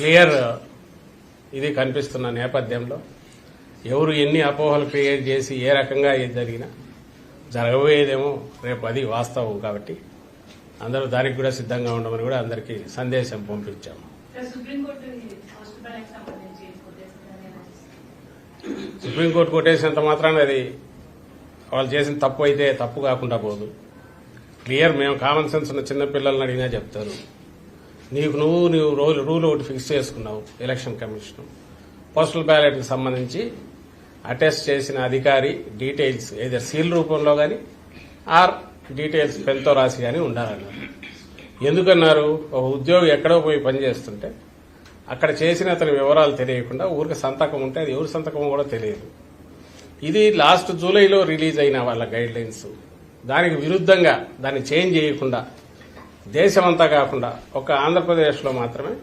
Clear ఇది కనిపిస్తున్న నేపథ్యంలో ఎవరు ఎన్ని అపోహలు క్రియేట్ చేసి ఏ రకంగా ఏది జరిగినా జరగబోయేదేమో రేపు అది వాస్తవం కాబట్టి అందరూ దానికి కూడా సిద్ధంగా ఉండమని కూడా అందరికీ సందేశం పంపించాము. సుప్రీంకోర్టు కొట్టేసినంత మాత్రాన అది వాళ్ళు చేసిన తప్పు అయితే తప్పు కాకుండా పోదు. క్లియర్ మేము కామన్ సెన్స్ ఉన్న చిన్న పిల్లల్ని అడిగినా చెప్తారు. నీకు నువ్వు నువ్వు రూల్ రూల్ ఒకటి ఫిక్స్ చేసుకున్నావు ఎలక్షన్ కమిషన్. పోస్టల్ బ్యాలెట్కి సంబంధించి అటెస్ట్ చేసిన అధికారి డీటెయిల్స్ ఏదో సీల్ రూపంలో కానీ ఆర్ డీటెయిల్స్ పెన్తో రాసి కానీ ఉండాలన్నారు. ఎందుకన్నారు? ఒక ఉద్యోగి ఎక్కడో పోయి పనిచేస్తుంటే అక్కడ చేసిన అతని వివరాలు తెలియకుండా ఊరికి సంతకం ఉంటే అది ఎవరి సంతకం కూడా తెలియదు. ఇది లాస్ట్ జూలైలో రిలీజ్ అయిన వాళ్ళ గైడ్ లైన్స్ దానికి విరుద్ధంగా దాన్ని చేంజ్ చేయకుండా దేశమంతా కాకుండా ఒక ఆంధ్రప్రదేశ్లో మాత్రమే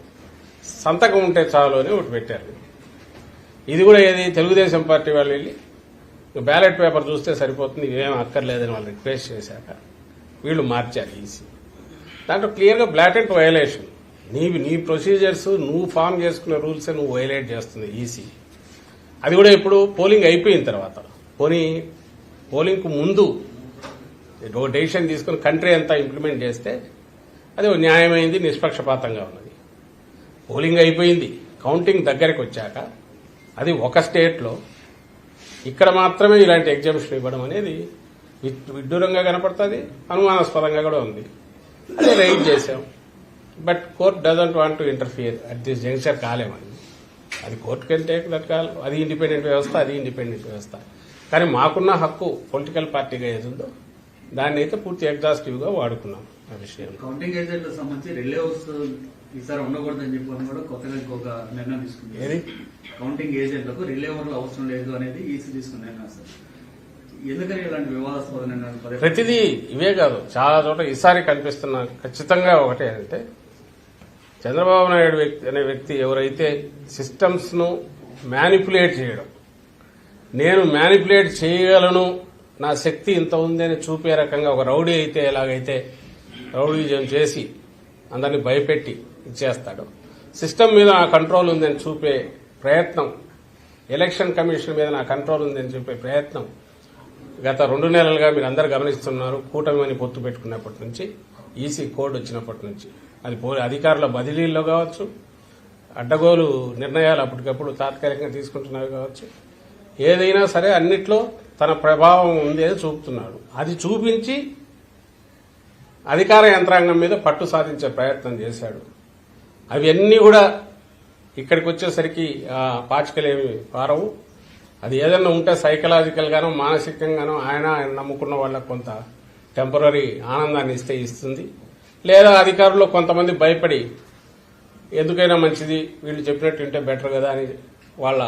సంతకం ఉంటే చాలు అని ఒకటి పెట్టారు. ఇది కూడా ఏది? తెలుగుదేశం పార్టీ వాళ్ళు వెళ్ళి బ్యాలెట్ పేపర్ చూస్తే సరిపోతుంది ఇవేం అక్కర్లేదని వాళ్ళు రిక్వెస్ట్ చేశాక వీళ్ళు మార్చారు ఈసీ. దాంట్లో క్లియర్గా బ్లాటెంట్ వయలేషన్ నీవి నీ ప్రొసీజర్స్ నువ్వు ఫామ్ చేసుకున్న రూల్స్ నువ్వు వైలేట్ చేస్తుంది ఈసీ. అది కూడా ఇప్పుడు పోలింగ్ అయిపోయిన తర్వాత. పోనీ పోలింగ్కు ముందు డెసిషన్ తీసుకుని కంట్రీ అంతా ఇంప్లిమెంట్ చేస్తే అది ఓ న్యాయమైంది నిష్పక్షపాతంగా ఉన్నది. పోలింగ్ అయిపోయింది. కౌంటింగ్ దగ్గరికి వచ్చాక అది ఒక స్టేట్లో ఇక్కడ మాత్రమే ఇలాంటి ఎగ్జామ్షన్ ఇవ్వడం అనేది విడ్- విడ్డూరంగా కనపడుతుంది అనుమానాస్పదంగా కూడా ఉంది. అది రైట్ చేసాం but court doesn't want to interfere at this junction కాలేమని అది. కోర్టు కంటే దట్ కాల్. అది ఇండిపెండెంట్ వ్యవస్థ అది ఇండిపెండెంట్ వ్యవస్థ. కానీ మాకున్న హక్కు పొలిటికల్ పార్టీగా ఏది ఉందో దాన్ని అయితే పూర్తి ఎగ్జాస్టివ్గా వాడుకున్నాం. కౌంటింగ్ ఏజెంట్లకు సంబంధించి రిలే హౌస్ ఈసారి ఉండకూడదని చెప్పని కూడా కొత్తగా ఇంకొక నిర్ణయం తీసుకుంది. కౌంటింగ్ ఏజెంట్లకు రిలే ఓవర్లు అవసరం లేదు అనేది ఈసీ తీసుకున్న నిర్ణయం సార్. ఎందుకని ఇలాంటి వివాదాస్పద నిర్ణయాలు ప్రతిదీ ఇవే కాదు. చాలా చోట్ల ఈసారి కనిపిస్తున్న ఖచ్చితంగా ఒకటే అంటే చంద్రబాబు నాయుడు వ్యక్తి అనే వ్యక్తి ఎవరైతే సిస్టమ్స్ను మ్యానిపులేట్ చేయడం. నేను మ్యానిపులేట్ చేయగలను నా శక్తి ఇంత ఉంది అని చూపే రకంగా ఒక రౌడీ అయితే ఎలాగైతే రౌడీజం చేసి అందరిని భయపెట్టి ఇచ్చేస్తాడు. సిస్టమ్ మీద నా కంట్రోల్ ఉందని చూపే ప్రయత్నం ఎలక్షన్ కమిషన్ మీద నా కంట్రోల్ ఉందని చూపే ప్రయత్నం గత రెండు నెలలుగా మీరు అందరు గమనిస్తున్నారు. కూటమి అని పొత్తు పెట్టుకున్నప్పటి నుంచి ఈసీ కోడ్ వచ్చినప్పటి నుంచి. అది అధికారుల బదిలీల్లో కావచ్చు అడ్డగోలు నిర్ణయాలు అప్పటికప్పుడు తాత్కాలికంగా తీసుకుంటున్నారు కావచ్చు. ఏదైనా సరే అన్నిట్లో తన ప్రభావం ఉంది అని చూపుతున్నాడు. అది చూపించి అధికార యంత్రాంగం మీద పట్టు సాధించే ప్రయత్నం చేశాడు. అవన్నీ కూడా ఇక్కడికి వచ్చేసరికి పాచికలేమి పారవు. అది ఏదైనా ఉంటే సైకలాజికల్గానో మానసికంగానో ఆయన ఆయన నమ్ముకున్న వాళ్ళకు కొంత టెంపరీ ఆనందాన్ని ఇస్తే ఇస్తుంది. లేదా అధికారులు కొంతమంది భయపడి ఎందుకైనా మంచిది వీళ్ళు చెప్పినట్టు ఉంటే బెటర్ కదా అని వాళ్ళ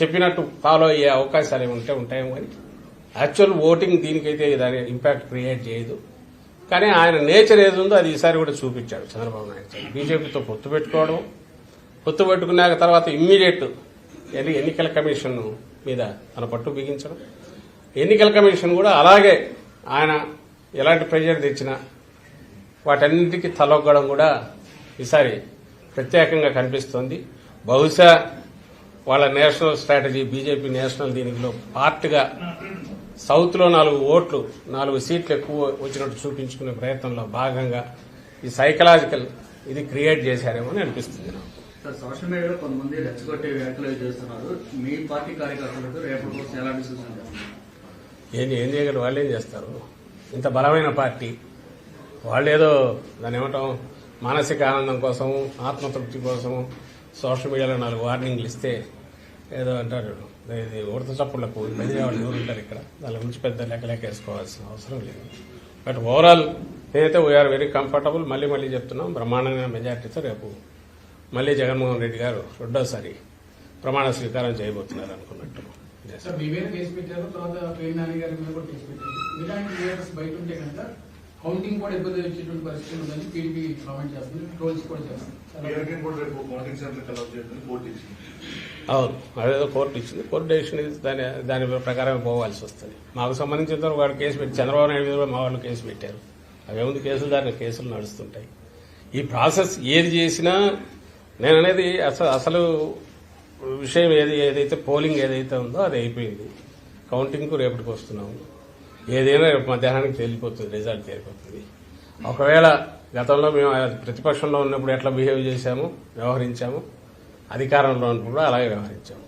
చెప్పినట్టు ఫాలో అయ్యే అవకాశాలు ఏమి ఉంటే ఉంటాయేమో కానీ యాక్చువల్ ఓటింగ్ దీనికైతే దాని ఇంపాక్ట్ క్రియేట్ చేయదు. కానీ ఆయన నేచర్ ఏది ఉందో అది ఈసారి కూడా చూపించాడు చంద్రబాబు నాయుడు బీజేపీతో పొత్తు పెట్టుకోవడం పొత్తు పెట్టుకున్నాక తర్వాత ఇమ్మీడియట్ ఎన్నికల కమిషన్ మీద తన పట్టు బిగించడం. ఎన్నికల కమిషన్ కూడా అలాగే ఆయన ఎలాంటి ప్రెజర్ తెచ్చినా వాటన్నిటికీ తలొగ్గడం కూడా ఈసారి ప్రత్యేకంగా కనిపిస్తోంది. బహుశా వాళ్ళ నేషనల్ స్ట్రాటజీ బీజేపీ నేషనల్ దీనిలో పార్ట్గా సౌత్లో నాలుగు ఓట్లు నాలుగు సీట్లు ఎక్కువ వచ్చినట్టు చూపించుకునే ప్రయత్నంలో భాగంగా ఈ సైకలాజికల్ ఇది క్రియేట్ చేశారేమో అని అనిపిస్తుంది. నాకు సార్ సోషల్ మీడియాలో కొంతమంది రెచ్చగొట్టే వ్యాఖ్యలు చేస్తున్నారు. మీ పార్టీ కార్యకర్తలకు రేపటి కోసం ఎలాంటి సూచన చేస్తున్నారు ఏం చేయగలరు? వాళ్ళు ఏం చేస్తారు? ఇంత బలమైన పార్టీ వాళ్ళు ఏదో దాని ఏమంటాం మానసిక ఆనందం కోసం ఆత్మతృప్తి కోసం సోషల్ మీడియాలో నాలుగు వార్నింగ్లు ఇస్తే ఏదో అంటారు. ఉడత చప్పుళ్ళకు బెదిరే వాళ్ళు ఎవరు ఉంటారు ఇక్కడ? దాని గురించి పెద్ద లెక్క లెక్క వేసుకోవాల్సిన అవసరం లేదు. బట్ ఓవరాల్ నేనైతే వీఆర్ వెరీ కంఫర్టబుల్ మళ్ళీ మళ్ళీ చెప్తున్నాం బ్రహ్మాండమైన మెజార్టీతో రేపు మళ్ళీ జగన్మోహన్ రెడ్డి గారు రెండోసారి ప్రమాణ స్వీకారం చేయబోతున్నారు అనుకున్నట్టు. సార్ మీ మీద కేసు పెట్టారు తర్వాత పేరు నాని గారి మీద కూడా కేసు పెట్టారు. ఇలాంటి బయట ఉంటే కనుక కౌంటింగ్ కూడా ఇబ్బంది వచ్చేటువంటి పరిస్థితి ఉందని టీడీపీ కామెంట్ చేస్తుంది. ట్రోల్స్ కూడా అవును. అదేదో కోర్టు ఇచ్చింది. కోర్టు డెసిషన్ దాని దాని ప్రకారం పోవాల్సి వస్తుంది. మాకు సంబంధించిన వాడు కేసు పెట్టి చంద్రబాబు నాయుడు మీద కూడా మా వాళ్ళు కేసు పెట్టారు. అవేముంది కేసులు దాని కేసులు నడుస్తుంటాయి. ఈ ప్రాసెస్ ఏది చేసినా నేను అనేది అసలు అసలు విషయం ఏది ఏదైతే పోలింగ్ ఏదైతే ఉందో అది అయిపోయింది. కౌంటింగ్కు రేపటికి వస్తున్నాము. ఏదైనా రేపు మధ్యాహ్నానికి తేలిపోతుంది రిజల్ట్ తేలిపోతుంది. ఒకవేళ గతంలో మేము ప్రతిపక్షంలో ఉన్నప్పుడు ఎట్లా బిహేవ్ చేశాము వ్యవహరించాము అధికారంలో ఉన్నప్పుడు కూడా అలాగే వ్యవహరించాము.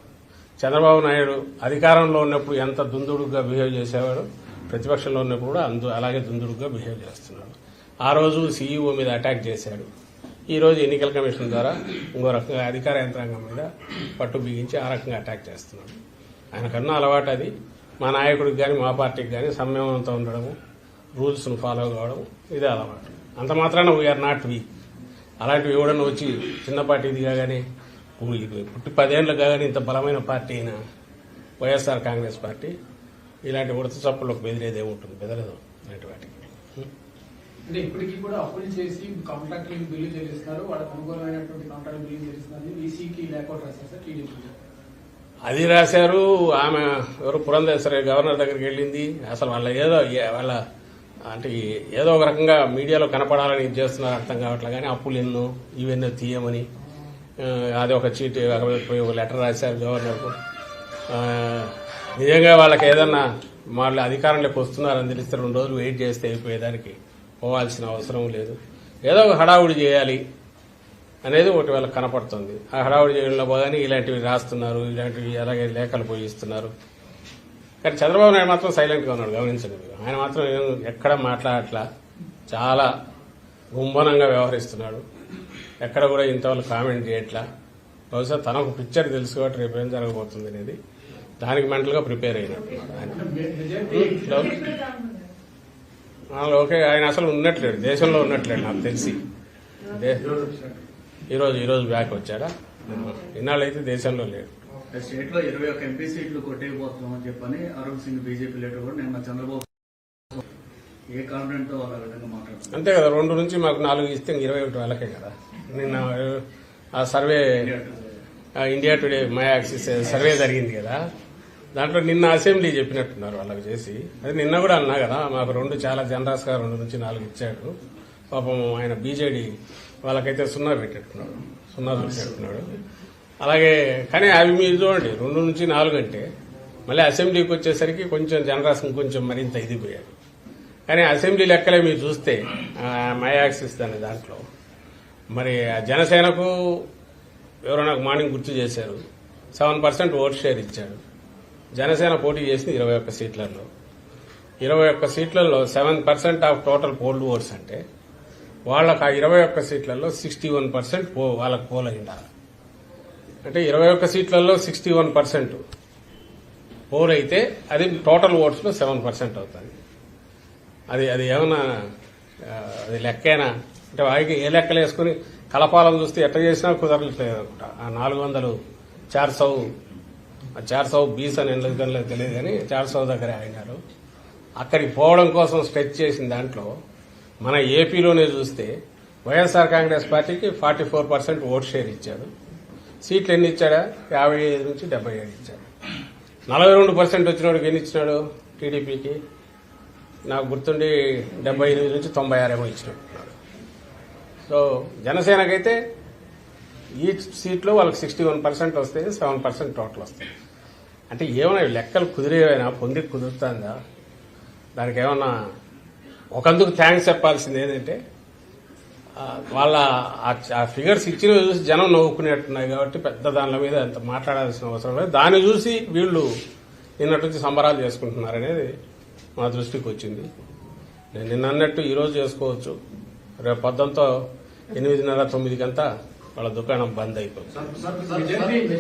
చంద్రబాబు నాయుడు అధికారంలో ఉన్నప్పుడు ఎంత దుందుడుగా బిహేవ్ చేసేవాడు ప్రతిపక్షంలో ఉన్నప్పుడు కూడా అందు అలాగే దుందుడుగా బిహేవ్ చేస్తున్నాడు. ఆ రోజు సీఈఓ మీద అటాక్ చేశాడు. ఈ రోజు ఎన్నికల కమిషన్ ద్వారా ఇంకో రకంగా అధికార యంత్రాంగం మీద పట్టు బిగించి ఆ రకంగా అటాక్ చేస్తున్నాడు. ఆయనకన్నా అలవాటు అది. మా నాయకుడికి కానీ మా పార్టీకి కానీ సంయమనంతో ఉండడము రూల్స్ను ఫాలో కావడం ఇదే అలవాటు. అంత మాత్రాన వీఆర్ నాట్ వీక్ అలాంటివి ఎవడన్నా వచ్చి చిన్నపాటి పార్టీ దిగాగానే పుట్టి పదేళ్ళు కాగానే ఇంత బలమైన పార్టీ అయిన వైఎస్ఆర్ కాంగ్రెస్ పార్టీ ఇలాంటి ఉడత చప్పులకు బెదిరేదే ఉంటుంది? బెదరదు ఇలాంటి వాటికి. అంటే ఇప్పటికీ కూడా అప్పులు చేసి కాంట్రాక్ట్ బిల్లు చెల్లిస్తున్నారు వాళ్ళకి అనుకూలమైనటువంటి కాంట్రాక్ట్ బిల్లు చెల్లిస్తున్నారు ఈసీకి లేకౌట్ రాశారు టీడీపీ అది రాశారు. ఆమె ఎవరు? పురంధేశ్వరి గవర్నర్ దగ్గరికి వెళ్ళింది. అసలు వాళ్ళ ఏదో వాళ్ళ అంటే ఏదో ఒక రకంగా మీడియాలో కనపడాలని ఇది చేస్తున్నారు అర్థం కావట్లే కానీ అప్పులు ఎన్నో ఇవెన్నో తీయమని అది ఒక చీటీ పోయి ఒక లెటర్ రాశారు గవర్నర్కు. నిజంగా వాళ్ళకి ఏదన్నా వాళ్ళు అధికారంలోకి వస్తున్నారని తెలిస్తే రెండు రోజులు వెయిట్ చేస్తే అయిపోయేదానికి పోవాల్సిన అవసరం లేదు. ఏదో ఒక హడావుడి చేయాలి. అనేది ఒకటి కనపడుతుంది. ఆ హడావుడి చేయడంలో బాగానే ఇలాంటివి రాస్తున్నారు ఇలాంటివి అలాగే లేఖలు పోయిస్తున్నారు. కానీ చంద్రబాబు నాయుడు మాత్రం సైలెంట్గా ఉన్నాడు గమనించండి మీరు. ఆయన మాత్రం ఎక్కడ మాట్లాడట్లా చాలా గుంభనంగా వ్యవహరిస్తున్నాడు. ఎక్కడ కూడా ఇంతవరకు కామెంట్ చేయట్లా. బహుశా తనకు పిక్చర్ తెలుసు కాబట్టి రేపు ఏం జరగబోతుంది అనేది దానికి మెంటల్గా ప్రిపేర్ అయినట్టున్నాడు ఆయన ఓకే ఆయన అసలు ఉన్నట్లేడు దేశంలో ఉన్నట్లేడు నాకు తెలిసి. ఈరోజు ఈరోజు బ్యాక్ వచ్చాడా ఇన్నాళ్ళు అయితే దేశంలో లేడు స్టేట్లో ఇరవై ఒక్క ఎంపీ సీట్లు కొట్టేయబోతున్నాం అని చెప్పని అరుణ్ సింగ్ బీజేపీ లీడర్ కూడా నిన్న చంద్రబాబు ఏ కాన్ఫిడెంట్తో వాళ్ళ విధంగా మాట్లాడుతున్నారు? అంతే కదా రెండు నుంచి మాకు నాలుగు ఇస్తే ఇరవై ఒకటి వాళ్ళకే కదా. నిన్న ఆ survey India Today My Axis survey జరిగింది కదా. దాంట్లో నిన్న అసెంబ్లీ చెప్పినట్టున్నారు వాళ్ళకి చేసి. అది నిన్న కూడా అన్నా కదా మాకు రెండు చాలా జనరస్గా రెండు నుంచి నాలుగు ఇచ్చాడు. పాపం ఆయన బీజేడీ వాళ్ళకైతే సున్నా పెట్టేట్టున్నాడు సున్నా పెట్టేట్టున్నాడు అలాగే కానీ అవి మీరు చూడండి రెండు నుంచి నాలుగు అంటే మళ్ళీ అసెంబ్లీకి వచ్చేసరికి కొంచెం జనరస్ కొంచెం మరింత ఇదిపోయారు కానీ అసెంబ్లీ లెక్కలే మీరు చూస్తే మై యాక్సిస్ అనే దాంట్లో మరి ఆ జనసేనకు ఎవరో నాకు మార్నింగ్ గుర్తు చేశారు సెవెన్ పర్సెంట్ ఓట్ షేర్ ఇచ్చాడు జనసేన పోటీ చేసింది ఇరవై ఒక్క సీట్లలో. ఇరవై ఒక్క సీట్లలో seven percent of total polled votes అంటే వాళ్ళకు ఆ ఇరవై ఒక్క సీట్లలో సిక్స్టీ వన్ పర్సెంట్ పో వాళ్ళకి పోల్ అయి అంటే ఇరవై ఒక్క సీట్లలో సిక్స్టీ వన్ పర్సెంట్ పోల్ అయితే అది టోటల్ ఓట్స్లో సెవెన్ పర్సెంట్ అవుతుంది. అది అది ఏమైనా అది లెక్కైనా? అంటే వారికి ఏ లెక్కలు వేసుకుని కలపాలను చూస్తే ఎట్ట చేసినా కుదరట్లేదు అనుకుంటా. ఆ నాలుగు వందలు చార్ సౌ ఆ చార్ సౌ బీస్ అని ఎందుకు తెలియదు కానీ చార్ సౌ దగ్గర అయినారు అక్కడికి పోవడం కోసం స్ట్రెచ్ చేసిన దాంట్లో మన ఏపీలోనే చూస్తే వైఎస్ఆర్ కాంగ్రెస్ పార్టీకి forty four percent vote share ఇచ్చాడు సీట్లు ఎన్ని ఇచ్చాడా? యాభై ఐదు నుంచి డెబ్బై ఏడు ఇచ్చాడు. నలభై రెండు పర్సెంట్ వచ్చినోడికి ఎన్ని ఇచ్చినాడు టీడీపీకి. నాకు గుర్తుండి డెబ్బై ఎనిమిది నుంచి తొంభై ఆరేమో ఇచ్చినట్టున్నాడు సో జనసేనకైతే ఈ సీట్లో వాళ్ళకి సిక్స్టీ వన్ పర్సెంట్ వస్తే సెవెన్ పర్సెంట్ టోటల్ వస్తాయి. అంటే ఏమైనా లెక్కలు కుదిరేవైనా పొంది కుదురుతుందా? దానికి ఏమన్నా ఒకందుకు థ్యాంక్స్ చెప్పాల్సింది ఏంటంటే వాళ్ళ ఆ- ఫిగర్స్ ఇచ్చినవి చూసి జనం నవ్వుకునేట్టున్నాయి కాబట్టి పెద్ద దానిల మీద అంత మాట్లాడాల్సిన అవసరం లేదు. దాన్ని చూసి వీళ్ళు నిన్నటి నుంచి సంబరాలు చేసుకుంటున్నారు అనేది మా దృష్టికి వచ్చింది. నేను నిన్న అన్నట్టు ఈరోజు చేసుకోవచ్చు. రేపు పొద్దుంతో ఎనిమిదిన్నర తొమ్మిదికంతా వాళ్ళ దుకాణం బంద్ అయిపోతుంది.